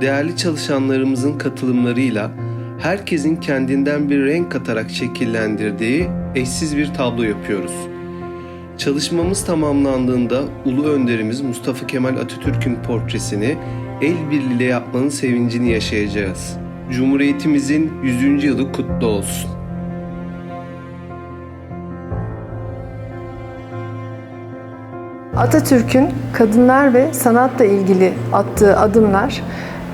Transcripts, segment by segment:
değerli çalışanlarımızın katılımlarıyla herkesin kendinden bir renk katarak şekillendirdiği eşsiz bir tablo yapıyoruz. Çalışmamız tamamlandığında Ulu Önderimiz Mustafa Kemal Atatürk'ün portresini el birliğiyle yapmanın sevincini yaşayacağız. Cumhuriyetimizin 100. yılı kutlu olsun. Atatürk'ün kadınlar ve sanatla ilgili attığı adımlar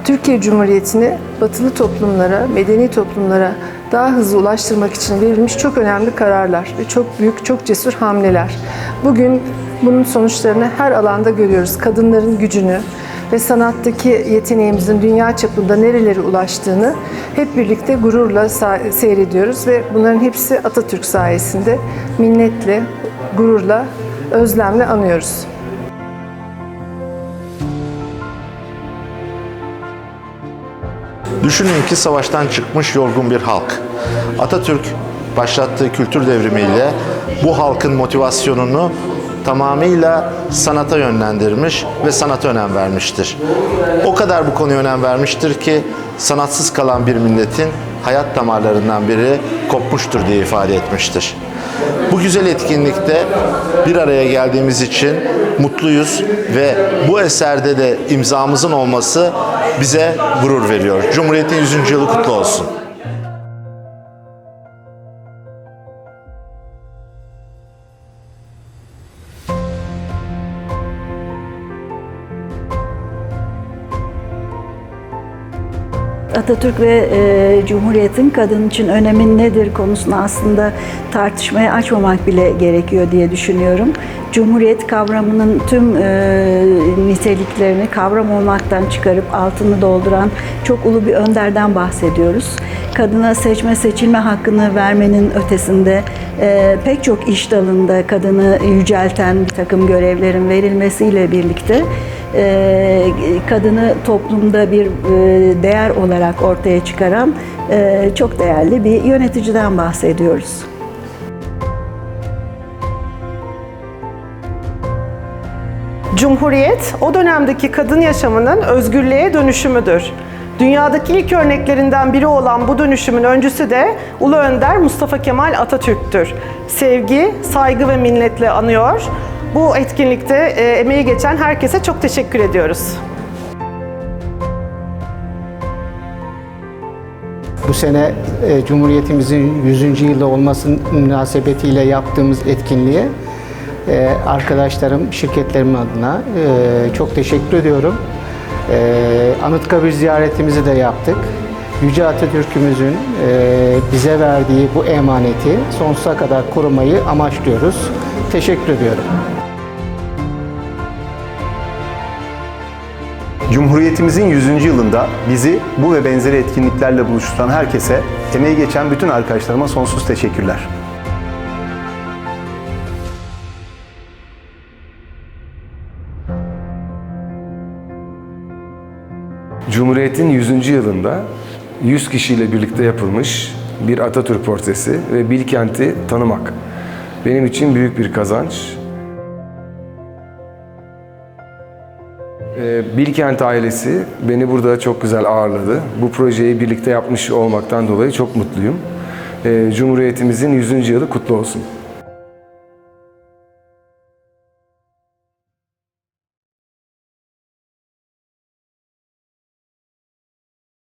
Türkiye Cumhuriyeti'ni batılı toplumlara, medeni toplumlara daha hızlı ulaştırmak için verilmiş çok önemli kararlar ve çok büyük, çok cesur hamleler. Bugün bunun sonuçlarını her alanda görüyoruz. Kadınların gücünü ve sanattaki yeteneğimizin dünya çapında nerelere ulaştığını hep birlikte gururla seyrediyoruz ve bunların hepsi Atatürk sayesinde minnetle, gururla, özlemle anıyoruz. Düşünün ki savaştan çıkmış yorgun bir halk. Atatürk başlattığı kültür devrimiyle bu halkın motivasyonunu tamamıyla sanata yönlendirmiş ve sanata önem vermiştir. O kadar bu konuya önem vermiştir ki sanatsız kalan bir milletin hayat damarlarından biri kopmuştur diye ifade etmiştir. Bu güzel etkinlikte bir araya geldiğimiz için mutluyuz ve bu eserde de imzamızın olması bize gurur veriyor. Cumhuriyet'in 100. yılı kutlu olsun. Atatürk ve e, Cumhuriyet'in kadın için önemi nedir konusunu aslında tartışmaya açmamak bile gerekiyor diye düşünüyorum. Cumhuriyet kavramının tüm e, niteliklerini kavram olmaktan çıkarıp altını dolduran çok ulu bir önderden bahsediyoruz. Kadına seçme seçilme hakkını vermenin ötesinde e, pek çok iş dalında kadını yücelten bir takım görevlerin verilmesiyle birlikte kadını toplumda bir e, değer olarak ortaya çıkaran e, çok değerli bir yöneticiden bahsediyoruz. Cumhuriyet, o dönemdeki kadın yaşamının özgürlüğe dönüşümüdür. Dünyadaki ilk örneklerinden biri olan bu dönüşümün öncüsü de Ulu Önder Mustafa Kemal Atatürk'tür. Sevgi, saygı ve minnetle anıyor. Bu etkinlikte e, emeği geçen herkese çok teşekkür ediyoruz. Bu sene e, Cumhuriyetimizin 100. yılı olması münasebetiyle yaptığımız etkinliğe e, arkadaşlarım, şirketlerimin adına e, çok teşekkür ediyorum. E, Anıtkabir ziyaretimizi de yaptık. Yüce Atatürk'ümüzün e, bize verdiği bu emaneti sonsuza kadar korumayı amaçlıyoruz. Teşekkür ediyorum. Cumhuriyetimizin 100. yılında bizi bu ve benzeri etkinliklerle buluşturan herkese, emeği geçen bütün arkadaşlarıma sonsuz teşekkürler. Cumhuriyet'in 100. yılında 100 kişiyle birlikte yapılmış bir Atatürk portresi ve Bilkent'i tanımak benim için büyük bir kazanç. Bilkent ailesi beni burada çok güzel ağırladı. Bu projeyi birlikte yapmış olmaktan dolayı çok mutluyum. Ee, Cumhuriyetimizin 100. yılı kutlu olsun.